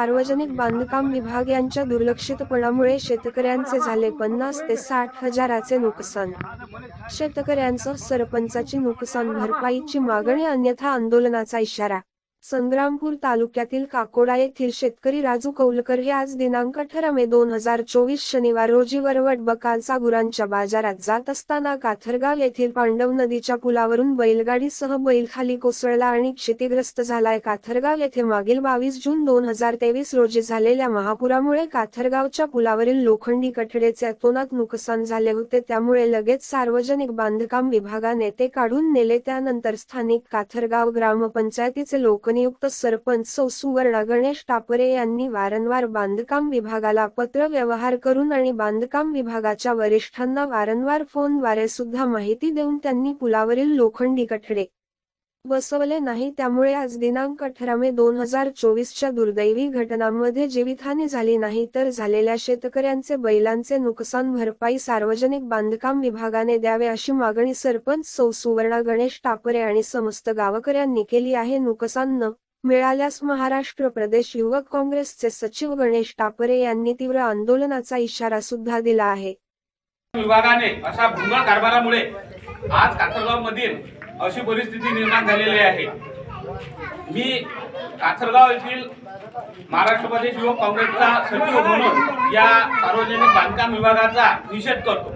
सार्वजनिक बांधकाम विभाग यांच्या दुर्लक्षितपणामुळे शेतकऱ्यांचे झाले पन्नास ते साठ हजाराचे नुकसान. शेतकऱ्यांचं सरपंचाची नुकसान भरपाईची मागणी अन्यथा आंदोलनाचा इशारा. संग्रामपूर तालुक्यातील काकोडा येथील शेतकरी राजू कौलकर हे आज दिनांक अठरा मे दोन हजार चोवीस शनिवार रोजी वरवट बकालचा गुरांच्या बाजारात जात असताना काथरगाव येथील पांडव नदीच्या पुलावरून बैलगाडीसह बैल खाली कोसळला आणि क्षतिग्रस्त झालाय. काथरगाव येथे मागील बावीस जून दोन हजार तेवीस रोजी झालेल्या महापुरामुळे काथरगावच्या पुलावरील लोखंडी कठडेचे अतोनात नुकसान झाले होते. त्यामुळे लगेच सार्वजनिक बांधकाम विभागाने ते काढून नेले. त्यानंतर स्थानिक काथरगाव ग्रामपंचायतीचे लोक लोकनियुक्त सरपंच सौ सुवर्णा गणेश टापरे यांनी वारंवार बांधकाम विभागाला पत्र व्यवहार करून आणि बांधकाम विभागाच्या वरिष्ठांना वारंवार फोनद्वारे सुद्धा माहिती देऊन त्यांनी पुलावरील लोखंडी कठडे बसवले नाही त्यामुळे आज दिनांक अठरा मे दोन हजार चोवीसच्या दुर्दैवी घटनांमध्ये जीवितहानी झाली नाही तर झालेल्या शेतकऱ्यांचे बैलांचे नुकसान भरपाई सार्वजनिक बांधकाम विभागाने द्यावे अशी मागणी सरपंच सौ सुवर्णा गणेश टापरे आणि समस्त गावकऱ्यांनी केली आहे. नुकसान न मिळाल्यास महाराष्ट्र प्रदेश युवक काँग्रेसचे सचिव गणेश टापरे यांनी तीव्र आंदोलनाचा इशारा सुद्धा दिला आहे. विभागाने अशा भुंगळ कारभारामुळे आज काथरगाव मधील अशी परिस्थिती निर्माण झालेली आहे. मी काथरगाव येथील महाराष्ट्र प्रदेश युवक काँग्रेसचा सचिव म्हणून या सार्वजनिक बांधकाम विभागाचा निषेध करतो.